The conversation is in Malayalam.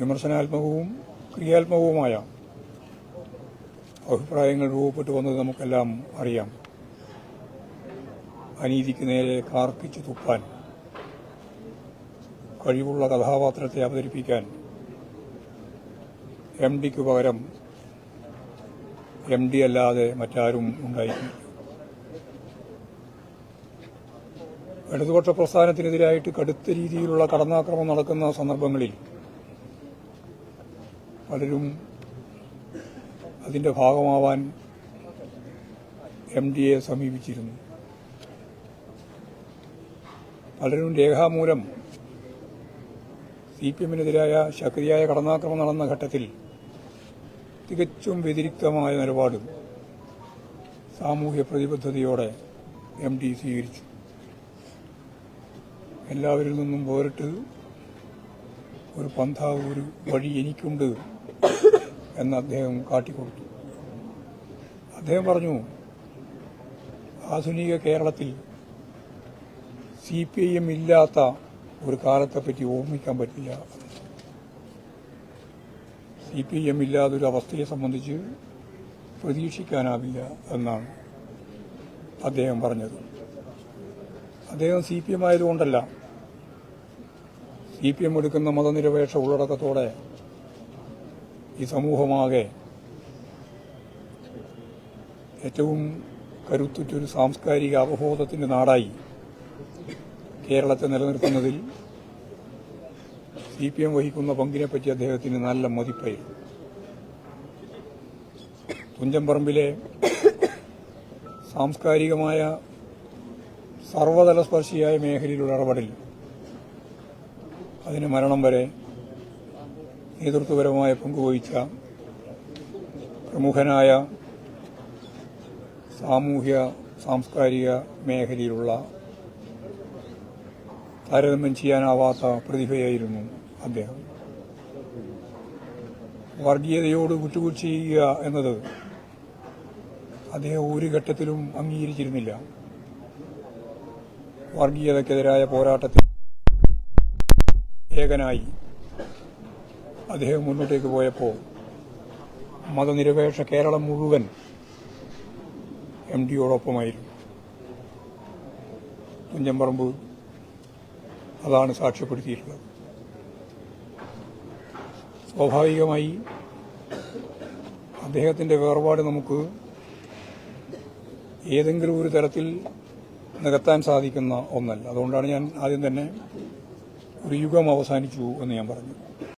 വിമർശനാത്മകവും ക്രിയാത്മകവുമായ അഭിപ്രായങ്ങൾ രൂപപ്പെട്ടു വന്നത് നമുക്കെല്ലാം അറിയാം. അനീതിക്ക് നേരെ കാർക്കിച്ചു തുപ്പാൻ കഴിവുള്ള കഥാപാത്രത്തെ അവതരിപ്പിക്കാൻ എം ഡിക്ക് പകരം എം ഡി അല്ലാതെ മറ്റാരും ഉണ്ടായിരുന്നു ഇടതുപക്ഷ പ്രസ്ഥാനത്തിനെതിരായിട്ട് കടുത്ത രീതിയിലുള്ള കടന്നാക്രമം നടക്കുന്ന സന്ദർഭങ്ങളിൽ പലരും അതിന്റെ ഭാഗമാവാൻ എം ഡി എ സമീപിച്ചിരുന്നു. പലരും രേഖാമൂലം സി പി എമ്മിനെതിരായ ശക്തിയായ കടന്നാക്രമം നടന്ന ഘട്ടത്തിൽ തികച്ചും വ്യതിരിക്തമായ നിലപാട് സാമൂഹ്യ പ്രതിബദ്ധതയോടെ എം ഡി സ്വീകരിച്ചു. എല്ലാവരിൽ നിന്നും വേറിട്ട് ഒരു പന്ഥാവ് ഒരു വഴി എനിക്കുണ്ട്. എന്ന് അദ്ദേഹം കാട്ടിക്കൊടുത്തു. അദ്ദേഹം പറഞ്ഞു ആധുനിക കേരളത്തിൽ സി പി ഐ എം ഇല്ലാത്ത ഒരു കാലത്തെപ്പറ്റി ഓർമ്മിക്കാൻ പറ്റില്ല. സി പി ഐ എം ഇല്ലാതൊരു അവസ്ഥയെ സംബന്ധിച്ച് പ്രതീക്ഷിക്കാനാവില്ല എന്നാണ് അദ്ദേഹം പറഞ്ഞത്. അദ്ദേഹം സി പി എം ആയതുകൊണ്ടല്ല സി പി എം എടുക്കുന്ന മതനിരപേക്ഷ ഉള്ളടക്കത്തോടെ ഈ സമൂഹമാകെ ഏറ്റവും കരുത്തുറ്റൊരു സാംസ്കാരിക അവബോധത്തിന്റെ നാടായി കേരളത്തെ നിലനിർത്തുന്നതിൽ സി പി എം വഹിക്കുന്ന പങ്കിനെപ്പറ്റി അദ്ദേഹത്തിന് നല്ല മതിപ്പായിരുന്നു. തുഞ്ചംപറമ്പിലെ സാംസ്കാരികമായ സർവതലസ്പർശിയായ മേഖലയിലുള്ള ഇടപെടൽ അതിന് മരണം വരെ നേതൃത്വപരമായ പങ്കുവഹിച്ച പ്രമുഖനായ സാമൂഹ്യ സാംസ്കാരിക മേഖലയിലുള്ള താരതമ്യം ചെയ്യാനാവാത്ത പ്രതിഭയായിരുന്നു അദ്ദേഹം. വർഗീയതയോട് വിട്ടുവീഴ്ച ചെയ്യുക എന്നത് അദ്ദേഹം ഒരു ഘട്ടത്തിലും അംഗീകരിച്ചിരുന്നില്ല. വർഗീയതയ്ക്കെതിരായ പോരാട്ടത്തിൽ ഏകനായി അദ്ദേഹം മുന്നോട്ടേക്ക് പോയപ്പോൾ മതനിരപേക്ഷ കേരളം മുഴുവൻ എം ഡിയോടൊപ്പമായിരുന്നു. തുഞ്ചമ്പറമ്പ് അതാണ് സാക്ഷ്യപ്പെടുത്തിയിട്ടുള്ളത്. സ്വാഭാവികമായി അദ്ദേഹത്തിന്റെ വേർപാട് നമുക്ക് ഏതെങ്കിലും ഒരു തരത്തിൽ നികത്താൻ സാധിക്കുന്ന ഒന്നല്ല. അതുകൊണ്ടാണ് ഞാൻ ആദ്യം തന്നെ ഒരു യുഗം അവസാനിച്ചു എന്ന് ഞാൻ പറഞ്ഞു.